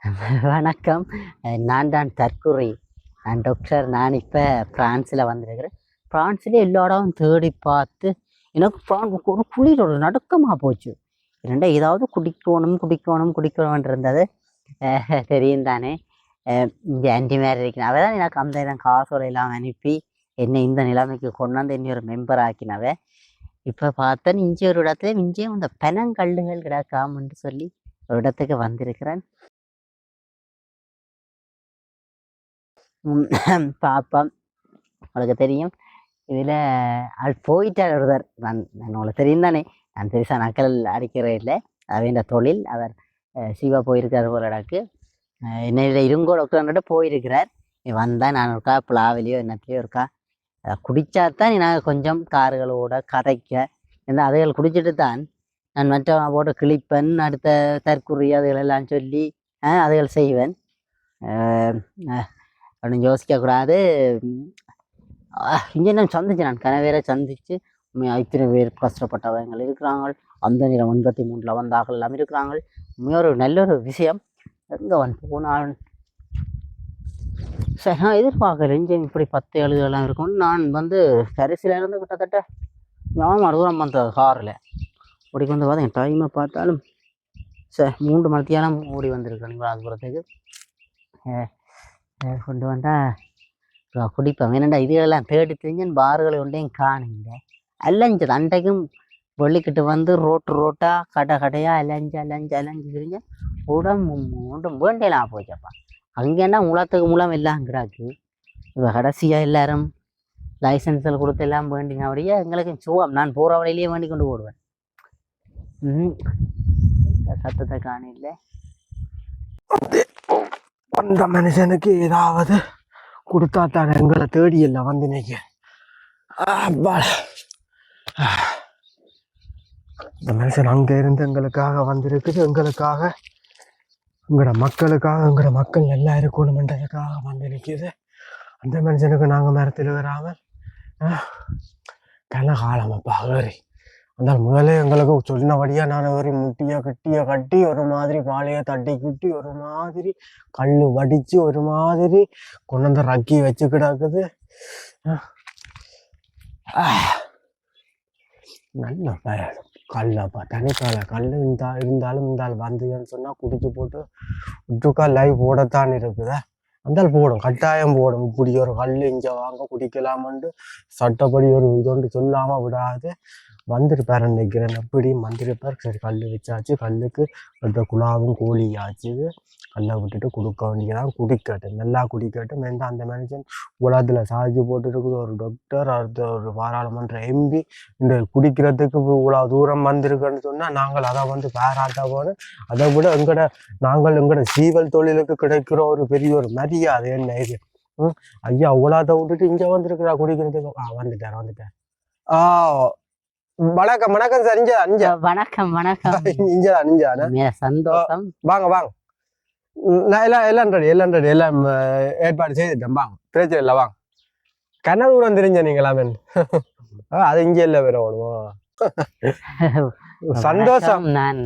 வணக்கம். நான் தான் தற்குறி. நான் டாக்டர் நான் இப்போ பிரான்ஸில் வந்திருக்கிறேன். பிரான்ஸ்லேயே எல்லா இடமும் தேடி பார்த்து எனக்கு பிரான்ஸ் ஒரு குளிர் ஒரு நடுக்கமாக போச்சு. ரெண்டா ஏதாவது குடிக்கணும் குடிக்கணும் குடிக்கணும்னு இருந்தது. தெரியும் தானே. இங்கே ஆன்டி மாதிரி இருக்கிறேன் அவள் தான் எனக்கு அந்த இடம் காசோட எல்லாம் அனுப்பி என்னை இந்த நிலைமைக்கு கொண்டு வந்து என்னை ஒரு மெம்பர் ஆக்கினவ. இப்போ பார்த்தேன் இஞ்சி ஒரு இடத்துல இஞ்சியும் இந்த பெனங்கல்லுகள் கிடக்காமன்னு சொல்லி ஒரு இடத்துக்கு வந்திருக்கிறேன். உம் உனக்கு உங்களுக்கு தெரியும். இதில் அது போயிட்டார் ஒருதார் நான் உங்களுக்கு தெரியும் தானே. நான் பெருசாக நக்கல் அடிக்கிறே இல்லை. அவன் தொழில். அவர் சிவா போயிருக்கார் போல இடக்கு என்ன இருங்கோ டாக்டர்கிட்ட போயிருக்கிறார். நீ வந்தால் நான் ஒருக்கா பிளாவிலையோ என்னத்தையோ இருக்கா? குடித்தா தான் நான் கொஞ்சம் கார்களோட கதைக்க. இந்த அதுகள் குடிச்சிட்டு தான் நான் மற்றவன் போட்டு கிழிப்பேன். அடுத்த தற்குறி அதுகளெல்லாம் சொல்லி அதுகள் செய்வேன். அப்படின்னு யோசிக்கக்கூடாது. இங்கே நான் சந்திச்சு நான் கனவேரை சந்திச்சு இத்தனை பேர் கஷ்டப்பட்டவங்கள் இருக்கிறாங்க அந்த நேரம் எண்பத்தி மூணில் வந்தார்கள் எல்லாம் இருக்கிறாங்க ஒரு நல்ல ஒரு விஷயம். எங்கே வந்து போனால் சரி நான் எதிர்பார்க்கல. இங்கே இப்படி பத்து எழுதுலாம் இருக்கும். நான் வந்து பரிசில் இருந்து கிட்டத்தட்ட ஞாபகம் தூரம் வந்த காரில். ஓடி வந்து பார்த்தேன் டைமை பார்த்தாலும் சரி மூன்று மணித்தியாலம் ஓடி வந்திருக்கேன் ராஜபுரத்துக்கு கொண்டு வந்தால் குடிப்பேன் என்னடா இதுகளெல்லாம் தேடி தெரிஞ்சு பார்கள் ஒன்றையும் காணுங்க அலைஞ்சது அன்றைக்கும் வெள்ளிக்கிட்டு வந்து ரோட்டு ரோட்டாக கடை கடையாக அலைஞ்சு அலைஞ்சு அலைஞ்சு திரிஞ்சு உடம்பு உடம்பு வேண்டியலாம் போச்சப்பா அங்கேன்னா முளத்துக்கு முளம் எல்லாம் கிடாக்கு இப்போ கடைசியாக எல்லாரும் லைசன்ஸில் கொடுத்து எல்லாம் வேண்டிங்க அப்படியே எங்களுக்கு சுவம் நான் போகிற வழியிலேயே வேண்டி கொண்டு போடுவேன் சத்தத்தை காணில்லை அந்த மனுஷனுக்கு ஏதாவது கொடுத்தா தான் எங்களை தேடி இல்லை வந்து நிற்க இந்த மனுஷன் அங்கே இருந்து எங்களுக்காக வந்திருக்குது எங்களுக்காக எங்களோட மக்களுக்காக எங்களோட மக்கள் நல்லா இருக்கணுமென்றதுக்காக வந்து நிற்கிது அந்த மனுஷனுக்கு நாங்கள் மரத்தில் வராமல் கன காலமப்பா அந்த முதலே எங்களுக்கு சொன்னபடியா நான் ஒரு முட்டியை கட்டியை கட்டி ஒரு மாதிரி பாலையை தட்டி குட்டி ஒரு மாதிரி கல் வடித்து ஒரு மாதிரி கொண்டு வந்து ரக்கி வச்சு கிடக்குது. நல்ல பயணம் கல்லப்பா தனிக்கால கல் இருந்தா இருந்தாலும் இருந்தால் வந்ததுன்னு சொன்னால் குடிச்சு போட்டு உட்டுக்கா லைவ் போடத்தான் இருக்குதா. அந்தால் போடும் கட்டாயம் போடும். இப்படி ஒரு கல் இங்கே வாங்க குடிக்கலாமன்ட்டு சட்டப்படி ஒரு இதொன்று சொல்லாமல் விடாது. வந்திருப்பார் நினைக்கிறேன். எப்படியும் வந்திருப்பார் சரி கல் வச்சாச்சு. கல்லுக்கு அந்த குழாவும் கோழியாச்சு. கல்லை விட்டுட்டு கொடுக்க வேண்டியதான் குடிக்கட்டும் நல்லா குடிக்கட்டும் எந்த அந்த மனுஷன் உலகத்தில் சார்ஜ் போட்டுருக்குது. ஒரு டாக்டர் அடுத்த ஒரு பாராளுமன்ற எம்பி இந்த குடிக்கிறதுக்கு இவ்வளோ தூரம் வந்திருக்குன்னு சொன்னால் நாங்கள் அதை வந்து பாராட்ட போனோம் அதை விட எங்கட நாங்கள் எங்கட சீவல் தொழிலுக்கு கிடைக்கிற ஒரு பெரிய ஒரு மரியாதை என்ன இது? ம்? ஐயா உலாத விட்டுட்டு இங்கே வந்திருக்கிறா குடிக்கிறதுக்கு. ஆ வந்துட்டார் வந்துட்டார். ஆ வணக்கம் வணக்கம் சார். இங்கே அஞ்சா வணக்கம் வணக்கம். இஞ்சா அஞ்சானா மிக சந்தோஷம். வாங்க வாங்க. நான் எல்லாம் எல்லாம் ரெடி எல்லாம் ரெடி எல்லாம் ஏற்பாடு செய்துட்டேன். வாங்க பிரச்சனை இல்லை வாங்க. கண்ணூரம் தெரிஞ்ச நீங்களாமே அது இங்கே இல்லை வேற ஓடுவோம் சந்தோஷம். நான்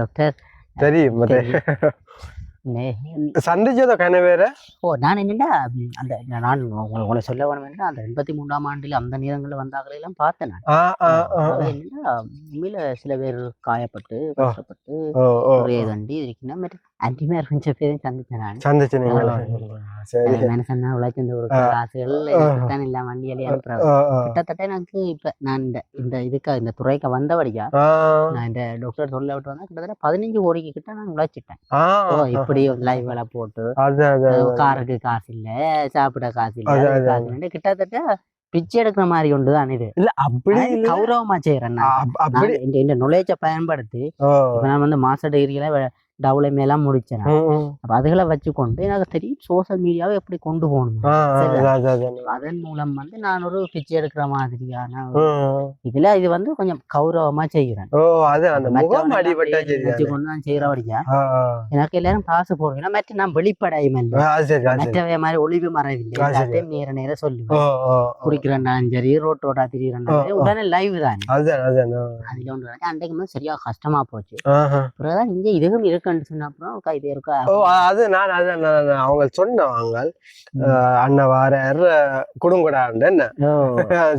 டாக்டர் தெரியும் சந்திச்சதோ கனவேற ஓ நான் என்னடா ம், அந்த நான் உங்களை சொல்ல வேணும் என்னன்னா அந்த எண்பத்தி மூன்றாம் ஆண்டில் அந்த நேரங்களில் வந்தாக்களை எல்லாம் பார்த்தேன் நான். என்னன்னா உண்மையில சில பேர் காயப்பட்டு கஷ்டப்பட்டு ஒரே தண்டி இருக்கணும் பட் அன்றிமே கொஞ்சம் பேரையும் சந்திச்சேன் நான் சந்திச்சு நீங்களா? சரி. மனுஷன் உழைச்சு ஒரு ஆ. காசுகள். தான் இல்ல வண்டியிலே ஆ. கிட்டத்தட்ட எனக்கு இப்ப நான் இந்த இந்த இதுக்கு இந்த துறைக்கு வந்தபடியா நான் இந்த டாக்டர் சொல்ல விட்டு வந்தா கிட்டத்தட்ட பதினஞ்சு கோடிக்கு கிட்ட நான் உழைச்சிட்டேன். ஓ. இப்படி லைவ் வேலை போட்டு காருக்கு காசு இல்ல சாப்பிட காசு இல்ல காசு கிட்டத்தட்ட பிச்சை எடுக்கிற மாதிரி ஒன்று தான் இது. இல்ல அப்படி கௌரவமா செய்யறேன் நான். இந்த- இந்த நுழைச்ச பயன்படுத்தி நான் வந்து மாஸ்டர் டிகிரியில டவுளை மேலாம் முடிச்சேன். அப்ப அதுகளை வச்சுக்கொண்டு எனக்கு தெரியும் சோஷியல் மீடியாவை எப்படி கொண்டு போகணும். அதன் மூலம் வந்து நான் ஒரு பிச்சை எடுக்கிற மாதிரியான. இதுல இது வந்து கொஞ்சம் கௌரவமா செய்கிறேன். வச்சுக்கொண்டு நான். எனக்கு எல்லாரும் காசு போடுவேன் மற்ற நான் வெளிப்படையும் மற்றவைய மாதிரி ஒளிவு மறைவில்லை. எல்லாத்தையும் நேர நேர சொல்லுவேன். ஓ குடிக்கிறேன்டாலும் சரி ரோட் ரோட்டா திரிகிறேன்டா ஆ, ஆ. உடனே லைவ் தானே. அதுல ஒன்று அன்றைக்கு சரியா கஷ்டமா போச்சு. பிறகுதான் இங்க இதுவும் இருக்க இருக்குன்னு சொன்ன அப்புறம் கைது இருக்கா ஓ அது நான் அது அவங்க சொன்னவங்க அண்ணன் வார குடுங்குடாண்டு என்ன?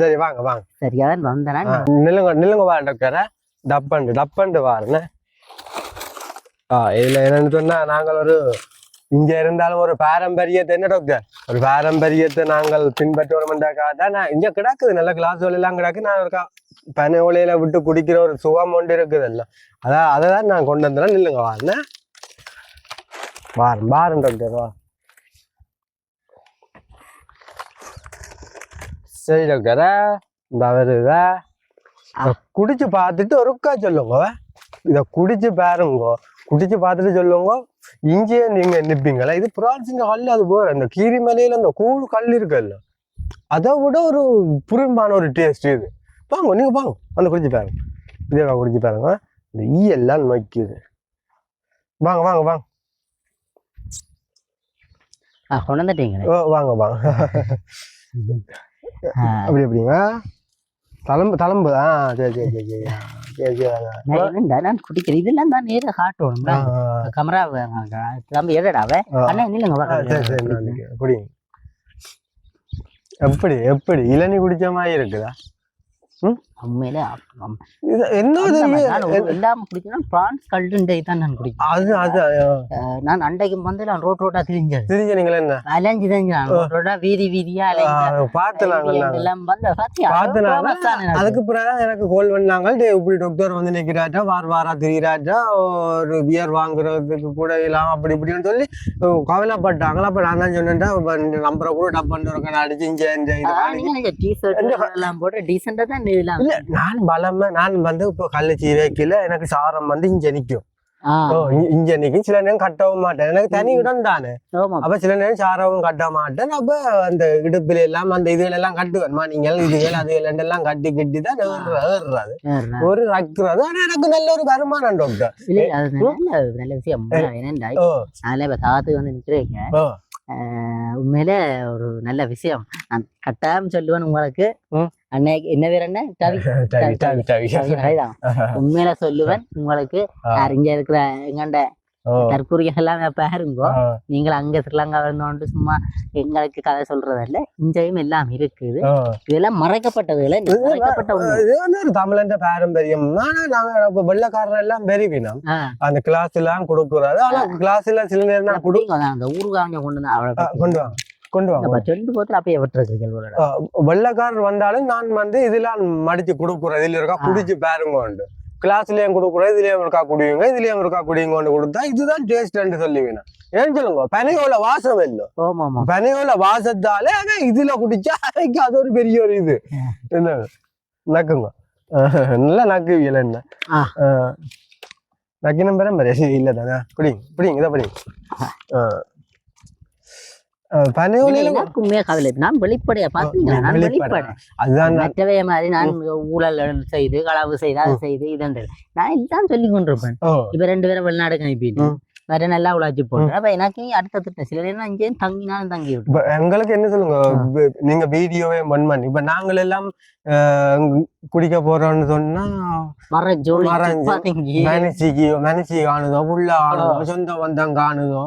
சரி வாங்க வாங்க. சரியாதான் வந்தனா ஆ, நில்லுங்க நில்லுங்க வா டாக்டர டப்பண்டு டப்பண்டு வாருன்னு ஆ இதுல என்னன்னு சொன்னா நாங்கள் ஒரு இங்க இருந்தாலும் ஒரு பாரம்பரியத்தை என்ன டாக்டர்? ஒரு பாரம்பரியத்தை நாங்கள் பின்பற்றுவோம்டாக்கா தான் நான் இங்க கிடக்குது நல்ல கிளாஸ் எல்லாம் கிடக்கு நான் ஒரு பனை ஒலையில விட்டு குடிக்கிற ஒரு சுகம் ஒன்று இருக்குது எல்லாம். அதான் அதை தான் நான் கொண்டு வந்தேன் நில்லுங்க வாருங்க வாரம் வாரம் டாக்டர் வா. சரி டாக்டரா இந்த வருதா குடிச்சு பார்த்துட்டு ஒருக்கா சொல்லுங்க இதை குடிச்சு பாருங்க. குடிச்சு பார்த்துட்டு சொல்லுங்க இங்கேயே நீங்க நிப்பீங்களா இது பிரான்சிங்க கல் அது போற இந்த கீரி மலையில இந்த கூழ் கல் இருக்குல்ல அதை விட ஒரு புறம்பான ஒரு டேஸ்ட் இது வாங்க நீங்க வாங்க வந்து குடிச்சு பாருங்க இதே வாங்க குடிச்சு பாருங்க இந்த ஈ எல்லாம் நொய்க்குது வாங்க வாங்க வாங்க ஆ, கொண்டு வந்துட்டீங்களே ஓ, வாங்க வாங்க அப்படி அப்படிங்க தளம்பு தளம்பு. ஆ சரி சரி சரி சரி. நான் குடிக்கிறேன். இதெல்லாம் தான் நேரா காட்டணும் ஆ, ஆ, கமரா தம்பி எடடாவே ஆ. அண்ணா இல்லைங்க ஆ, சரி சரி எப்படி எப்படி? இளநீ குடிச்ச மாதிரி இருக்குதா? உண்மையிலே இல்லாம குடிக்கணும் பிரான்ஸ் கல்டுண்டை தான் நான் குடிக்கிறேன் நான் அண்டைக்கு வந்து நான் ரோட் ரோட்டா திரிஞ்சது. தெரிஞ்ச நீங்களே என்ன? அலைஞ்சு தெரிஞ்சான் ரோட் ரோட்டா வீதி வீதியா அலைஞ்சு ஆ, பார்த்து நாங்கள் நாங்கள். எல்லாம் வந்து. அதுக்கு பிறகு எனக்கு கோல் பண்ணாங்க இப்படி டாக்டர் வந்து நிக்கிறாட்டா வார வாரா திரிகிறாட்டா ஒரு பியர் வாங்குறதுக்கு கூட இல்லாம அப்படி இப்படின்னு சொல்லி கவலைப்பட்டாங்களா அப்ப நான் தான் சொன்னேன்டா நம்பரை கூட டப் பண்ணிட்டு அடிச்சு இங்க எல்லாம் போட்டு ஆ தான். இல்ல நான் பலமா நான் வந்து இப்போ கள்ளச்சி வைக்கல எனக்கு சாரம் வந்து இங்க இ- இங்க நிக்கும். சில நேரம் கட்டவும் மாட்டேன். எனக்கு தனி இடம் தானே. அப்ப சில நேரம் சாரவும் கட்ட மாட்டேன். அப்ப அந்த இடுப்புல எல்லாம் அந்த இதுல எல்லாம் கட்டுவேன். நீங்கள் இதுகள் அது எல்லாம் கட்டி கட்டி தான் ஏறுற- ஏறுறது ஏறுறா. ஒரு ரக்குறது. ஆனா எனக்கு நல்ல ஒரு வருமானம் டாக்டர் இல்ல, அது நல்ல விஷயம். என்னண்டா ஓ. அதனால இப்ப தாத்து வந்து நிக்கிறீங்க உண்மையில ஒரு நல்ல விஷயம். நான் கட்டாயம் சொல்லுவேன் உங்களுக்கு. அன்னைக்கு என்ன பேர் என்ன. உண்மையில சொல்லுவேன் உங்களுக்கு. இங்க இருக்கிற எங்கண்ட தற்கூறிகள் எல்லாம் பாருங்கோ. நீங்கள் அங்க ஸ்ரீலங்கா இருந்தோண்டு சும்மா எங்களுக்கு கதை சொல்றதல்ல. இங்கேயும் எல்லாம் இருக்குது. இதெல்லாம் மறைக்கப்பட்டதுல இது மறைக்கப்பட்ட தமிழன் பாரம்பரியம். நாங்க வெள்ளக்காரர் எல்லாம் பெருவினோம் அந்த கிளாஸ் எல்லாம் கொடுக்குறாரு ஆனா கிளாஸ்ல சில நேரம் நான் கொடு அப்படிங்க, அந்த ஊருக்காங்க கொண்டு வந்து. கொண்டு வாங்க. கொண்டு வாங்க. ரெண்டு போத்துல அப்படியே விட்டுருக்கீங்க வெள்ளைக்காரர் வந்தாலும் நான் வந்து இதெல்லாம் மடிச்சு கொடுக்குறேன் இதுல இருக்கா. குடிச்சு பாருங்க கிளாஸ்லயும் கொடுக்குறேன் இதுலயும் இருக்கா குடியுங்க இதுலயும் இருக்கா குடியுங்கன்னு கொடுத்தா இதுதான் டேஸ்ட்ன்னு சொல்லுவீங்க ஏன் சொல்லுங்க? பனையோல வாசம் இல்லை. பனையோல வாசத்தாலே அவன் இதுல குடிச்சா அவைக்கு அது ஒரு பெரிய ஒரு இது. என்ன? நக்குங்க. நல்லா நக்குவியல என்ன. நக்கினம் பெற மாதிரி. இல்ல தானே? குடிங்க குடிங்க இதை படிங்க உண்மையா கவலை. நான் வெளிப்படையா பாத்தீங்களா? நான் வெளிப்படை. அதுதான் மற்றவைய மாதிரி நான் ஊழல் செய்து களவு செய்து அது செய்து இதுன்றது. நான் இதுதான் சொல்லி கொண்டிருப்பேன். இப்ப ரெண்டு பேரும் வெளிநாடு அனுப்பிட்டு. வேற நல்லா உழைச்சி போட்டு அப்ப எனக்கு அடுத்த திட்டம். சில நேரம் இங்கேயும் தங்கினாலும் தங்கி எங்களுக்கு என்ன சொல்லுங்க? நீங்க வீடியோவே ஒன் பண்ணி இப்ப நாங்கள் எல்லாம் குடிக்க போறோம்னு சொன்னா மறைஞ்சு, பாத்தீங்க. மனசிக்கு மனசி காணுதோ உள்ள காணுதோ சொந்த பந்தம் காணுதோ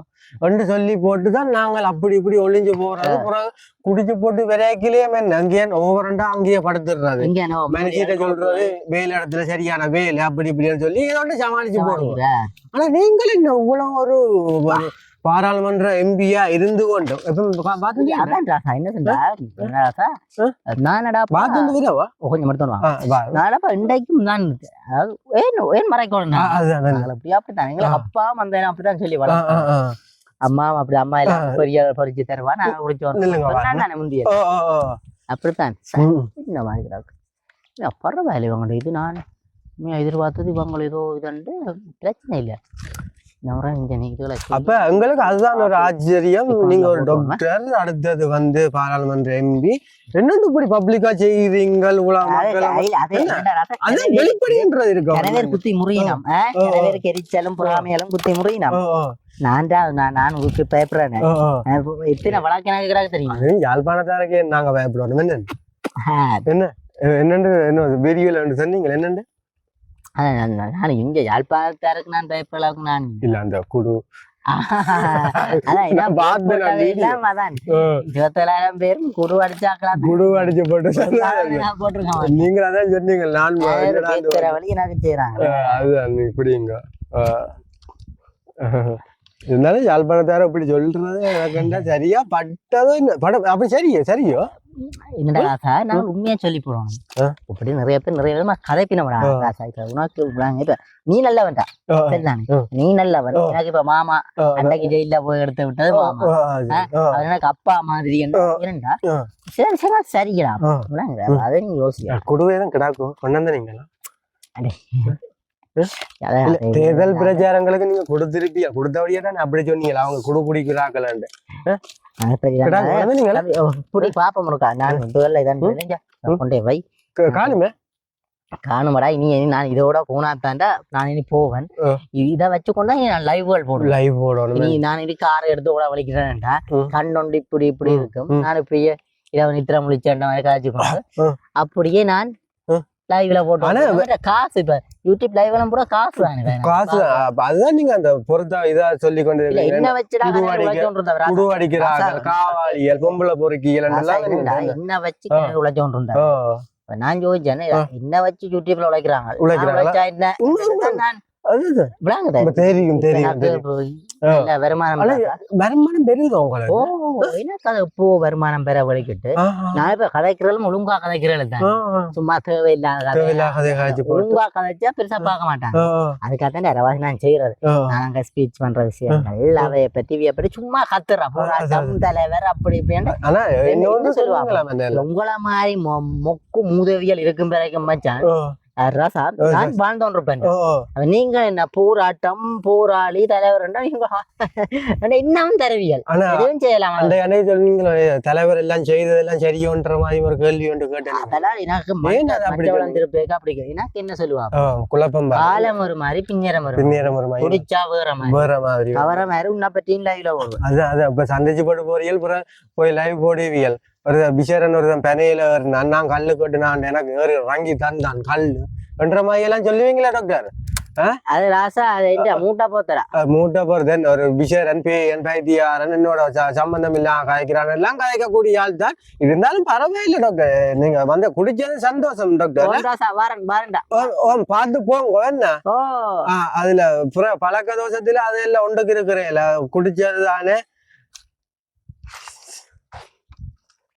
என்று சொல்லி போட்டுதான் நாங்கள் அப்படி இப்படி ஒளிஞ்சு போறது. பிறகு குடிச்சு போட்டு விரைக்கிலே அங்கேயே ஓவரண்டா அங்கேயே நோ மனுஷிட்ட சொல்றது வேலை இடத்துல சரியான வேலை அப்படி இப்படின்னு சொல்லி இதோட சமாளிச்சு போடுவோம். ஆனா நீங்கள் என்ன இவ்வளவு ஒரு பாராளுமன்ற எம்பியா இருந்து கொண்டு இன்றைக்கும் அதாவது ஏன் ஏன் மறைக்கணும்? அப்படித்தான். எங்களை ஆ. அப்பா வந்தேன் அப்படித்தான் சொல்லி ஆ. அம்மா அப்படி அம்மா எல்லாம். பொரிய பொறிச்சு தருவா நான் குடிச்சு நில்லுங்க, வா. நான் முந்திய. அப்படித்தான். கிடக்கு இல்ல, பரவாயில்ல இவங்க இது நான். எதிர்பார்த்தது இவங்க ஏதோ இதுன்ட்டு பிரச்சனை இல்லை. அப்ப எங்களுக்கு அதுதான் ஒரு ஆச்சரியம். நீங்க ஒரு டாக்டர் அடுத்தது வந்து பாராளுமன்ற எம்பி என்னண்டு இப்படி பப்ளிக்கா அது வெளிப்படைன்றது இருக்கு நிறைய பேர் குத்தி முறியினம். எரிச்சலும் பொறாமையாலும் குத்தி முறியினம். நான் தான்? நான் நான் உங்களுக்கு பயப்படுறேன். எத்தனை வழக்கு கிடக்கு தெரியுமா? யாழ்ப்பாணத்தாருக்கே நாங்க பயப்படுவோம் என்ன? என்னண்டு என்ன வீடியோல வந்து சொன்னீங்க என்னண்டு நான் இங்க யாழ்ப்பாணத்தாருக்கு நான் பயப்படலாக்கு நான். இல்ல அந்த குடு. அதான் இருபத்தேழாயிரம் பேரும் குரு அடிச்சாக்கலாம் குடு அடிச்சு போட்டு நான் போட்டிருக்கேன். நீங்க அதான் சொன்னீங்க நான் வழி எனக்கு செய்யறாங்க அதுதான் இப்படிங்க. இருந்தாலும் யாழ்ப்பாணத்தார இப்படி சொல்றது எனக்கு என்ன சரியா பட்டதோ என்ன படம் அப்படி சரியோ சரியோ? என்னடா ராசா? நான் உண்மையா சொல்லி ஆ. இப்படி நிறைய பேர் நிறைய விதமா கதைப்பினவடா. ராசா. இப்ப உனக்கு இப்ப- இப்ப நீ நல்லவன்டா. சரிதானே. நீ நல்லவன். எனக்கு இப்ப மாமா அன்னைக்கு ஜெயில போய் எடுத்து விட்டது மாமா. எனக்கு அப்பா மாதிரி என்ன ஆ. இருந்தா ஆ. சரி சரி. அப்படிங்கிற. அதை நீ யோசிக்க குடுவே தான் கிடாக்கும். கொண்டாந்து நீங்களா அது- தேர்தல் பிரச்சாரங்களுக்கு நீங்க கொடுத்திருப்பியா கொடுத்தபடியே தான் அப்படி சொன்னீங்களா அவங்க குடு குடிக்கிறாக்கலான்ட்டு அது பெரிய கிடா கொண்டாந்து நீங்களா அது, ஓ, இப்படி பாப்போம் இருக்கா நான் முதல்ல இதான் கொண்டே வை காணுமே காணுமடா இனி நான் இதோட போனாத்தாண்டா நான் இனி போவேன். இதை வச்சு கொண்டா இனி நான் லைவ்கள் போடுவேன் லைவ் போடணும் இனி நான் இனி காரை எடுத்து கூட வலிக்கிறேன்டா. கண்ணொண்டு இப்படி இப்படி இருக்கும். நான் இப்படியே இதை நித்திர முழிச்சேன் மாதிரி காய்ச்சி கொண்டு ம். அப்படியே நான். லைவ்ல போட்டு ஆனா, வந்து காசு இப்ப யூடியூப் லைவ் எல்லாம் கூட காசு தானே காசு அதுதான் நீங்க அந்த பொருத்தா இதா சொல்லி கொண்டு. என்ன வச்சுடா. காவாளியல் பொம்பளை பொறுக்கியல் என்ன வச்சு. உழைச்சோன்றா ஆ, நான் யோசிச்சேன் ஆ. என்ன வச்சு யூடியூப்ல உழைக்கிறாங்க? உழைச்சா என்ன இப்ப தெரியும் இப்ப தெரியும் இப்போ வருமானம் பெரியது ஓ இப்போ பெற வலிக்கிட்டு ஆ, நான் இப்ப கதைக்கிறதும் ஒழுங்கா தான் ஆ. சும்மா தேவையில்லாத கதை. ஒழுங்கா கதைச்சா பெருசா பார்க்க மாட்டாங்க. அதுக்காக தான் நான் செய்யறது. நான் அங்க ஸ்பீச் பண்ற விஷயங்கள் அவைய பத்தி இவைய பத்தி சும்மா கத்துறேன் போராட்டம் தலைவர் அப்படி இப்படின்னு சொல்லுவாங்க? உங்கள மாதிரி மொக்கு மூதவியல் இருக்கும் வரைக்கும் மச்சான் ராசா நான் வாழ்ந்தோன் இருப்பேன் ஆ, ஆ. அப்ப நீங்க என்ன போராட்டம் போராளி தலைவர் நீங்க இன்னும் தருவியல். எதுவும் செய்யலாம் அந்த தலைவர் எல்லாம் செய்ததெல்லாம் சரியோன்ற மாதிரி ஒரு கேள்வி ஒன்று கேட்டேன் அதெல்லாம் எனக்கு அது அப்படி. எனக்கு என்ன சொல்லுவாங்க குழப்பம். காலம் ஒரு மாதிரி பிஞ்சரம் ஒரு மாதிரி. பின்னேறம் ஒரு மாதிரி. குடிச்சா வேற மாதிரி. வேற மாதிரி. அவர மாதிரி உன்னை பற்றியும் லைவ்ல போடுவேன் அது அது இப்ப சந்திச்சு போட்டு போறியல் புற போய் லைவ் போடுவியல் ஒரு பிஷரன் ஒருத்தன் பெனையில நான் நான் கல்லு கொட்டு நான் எனக்கு ஏறி இறங்கி தந்தான் கல்லு என்ற மாதிரி எல்லாம் சொல்லுவீங்களா டாக்டர் அது ராசா அது மூட்டை போத்தரா மூட்டை போறதன் ஒரு பிஷரன் பேயன் பைத்தியாரன் என்னோட சம்பந்தம் இல்லாம காய்க்கிறான் எல்லாம் காய்க்கக்கூடிய ஆள் தான். இருந்தாலும் பரவாயில்ல டாக்டர் நீங்க வந்து குடிச்சது சந்தோஷம் டாக்டர் பார்த்து போங்க என்ன? அதுல பழக்க தோஷத்துல அதெல்லாம் ஒன்றுக்கு இருக்கிறேன் குடிச்சது தானே